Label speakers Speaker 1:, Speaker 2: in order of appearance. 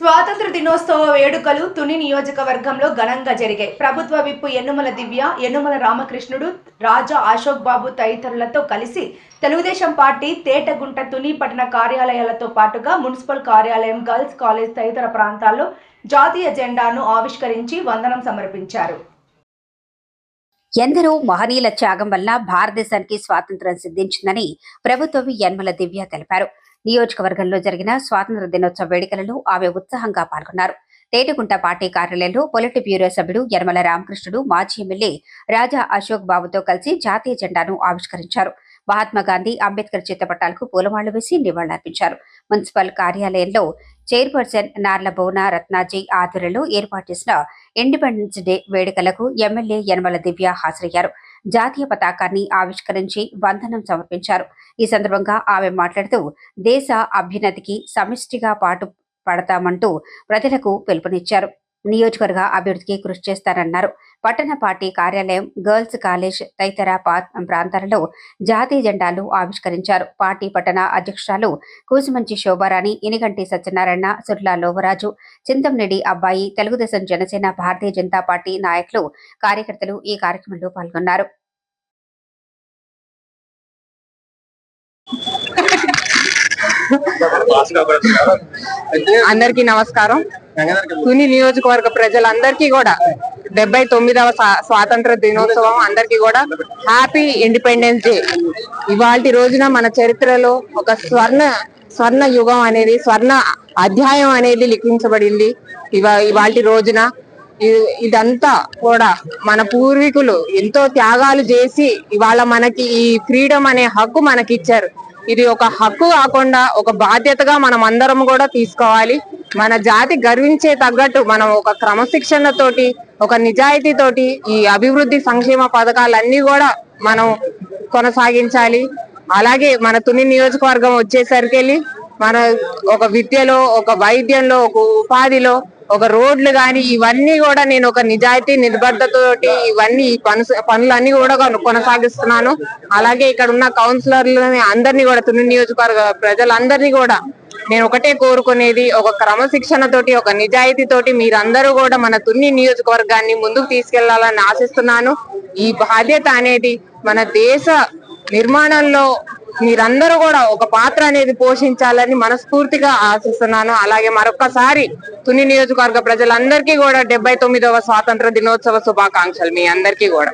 Speaker 1: స్వాతంత్ర దినోత్సవ వేడుకలు తుని నియోజకవర్గంలో ఘనంగా జరిగాయి. ప్రభుత్వ విప్పు ఎన్నుమల దివ్య ఎన్నుమల రామకృష్ణుడు రాజా అశోక్ బాబు తదితరులతో కలిసి తెలుగుదేశం పార్టీ తేటగుంట తుని పట్టణ కార్యాలయాలతో పాటుగా మున్సిపల్ కార్యాలయం గర్ల్స్ కాలేజ్ తదితర ప్రాంతాల్లో జాతీయ జెండాను ఆవిష్కరించి వందనం సమర్పించారు.
Speaker 2: ఎందరో మహనీయుల త్యాగం వల్ల భారతదేశానికి స్వాతంత్రం సిద్ధించిందని ప్రభుత్వం యన్మల దివ్య తెలిపారు. నియోజకవర్గంలో జరిగిన స్వాతంత్ర దినోత్సవ వేడుకలలో ఆమె ఉత్సాహంగా పాల్గొన్నారు. తేటగుంట పార్టీ కార్యాలయంలో పొలిట్ బ్యూరో సభ్యుడు యనమల రామకృష్ణుడు మాజీ ఎమ్మెల్యే రాజా అశోక్ బాబుతో కలిసి జాతీయ జెండాను ఆవిష్కరించారు. మహాత్మా గాంధీ అంబేద్కర్ చిత్రపటాలకు పూలమాళ్ళు వేసి నివాళులర్పించారు. మున్సిపల్ కార్యాలయంలో చైర్పర్సన్ నార్ల భువన రత్నాజీ ఆధ్వర్యంలో ఏర్పాటు చేసిన ఇండిపెండెన్స్ డే వేడుకలకు ఎమ్మెల్యే యనమల దివ్య హాజరయ్యారు. జాతీయ పతాకాన్ని ఆవిష్కరించి వందనం సమర్పించారు. ఈ సందర్భంగా ఆమె మాట్లాడుతూ దేశ అభ్యున్నతికి సమిష్టిగా పాటు పడతామంటూ ప్రజలకు పిలుపునిచ్చారు. నియోజకవర్గ అభివృద్ధికి కృషి చేస్తారన్నారు. పట్టణ పార్టీ కార్యాలయం గర్ల్స్ కాలేజ్ తదితర ప్రాంతాలలో జాతీయ జెండాలు ఆవిష్కరించారు. పార్టీ పట్టణ అధ్యక్షురాలు కూసుమంచి శోభారాణి ఇనిగంటి సత్యనారాయణ సుర్లా లోవరాజు చింతంనెడి అబ్బాయి తెలుగుదేశం జనసేన భారతీయ జనతా పార్టీ నాయకులు కార్యకర్తలు ఈ కార్యక్రమంలో పాల్గొన్నారు.
Speaker 3: అందరికీ నమస్కారం. తుని నియోజకవర్గ ప్రజలందరికీ కూడా డెబ్బై తొమ్మిదవ స్వాతంత్ర దినోత్సవం అందరికీ కూడా హ్యాపీ ఇండిపెండెన్స్ డే. ఇవాళ రోజున మన చరిత్రలో ఒక స్వర్ణ స్వర్ణ యుగం అనేది స్వర్ణ అధ్యాయం అనేది లిఖించబడింది. ఇవా ఇవాళ రోజున ఇదంతా కూడా మన పూర్వీకులు ఎంతో త్యాగాలు చేసి ఇవాళ మనకి ఈ ఫ్రీడమ్ అనే హక్కు మనకి ఇచ్చారు ఇది ఒక హక్కు కాకుండా ఒక బాధ్యతగా మనం అందరం కూడా తీసుకోవాలి. మన జాతి గర్వించే తగ్గట్టు మనం ఒక క్రమశిక్షణ తోటి ఒక నిజాయితీ తోటి ఈ అభివృద్ధి సంక్షేమ పథకాలన్నీ కూడా మనం కొనసాగించాలి. అలాగే మన తుని నియోజకవర్గం వచ్చేసరికి మన ఒక విద్యలో ఒక వైద్యంలో ఒక ఉపాధిలో ఒక రోడ్లు కానీ ఇవన్నీ కూడా నేను ఒక నిజాయితీ నిబద్ధతతోటి ఇవన్నీ పను పనులన్నీ కూడా కొనసాగిస్తున్నాను. అలాగే ఇక్కడ ఉన్న కౌన్సిలర్లని అందరినీ కూడా తుని నియోజకవర్గ ప్రజలందరినీ కూడా నేను ఒకటే కోరుకునేది ఒక క్రమశిక్షణ తోటి ఒక నిజాయితీ తోటి మీరందరూ కూడా మన తున్ని నియోజకవర్గాన్ని ముందుకు తీసుకెళ్ళాలని ఆశిస్తున్నాను. ఈ బాధ్యత అనేది మన దేశ నిర్మాణంలో మీరందరూ కూడా ఒక పాత్ర అనేది పోషించాలని మనస్ఫూర్తిగా ఆశిస్తున్నాను. అలాగే మరొకసారి తుని నియోజకవర్గ ప్రజలందరికీ కూడా డెబ్బై తొమ్మిదవ స్వాతంత్ర దినోత్సవ శుభాకాంక్షలు మీ అందరికీ కూడా.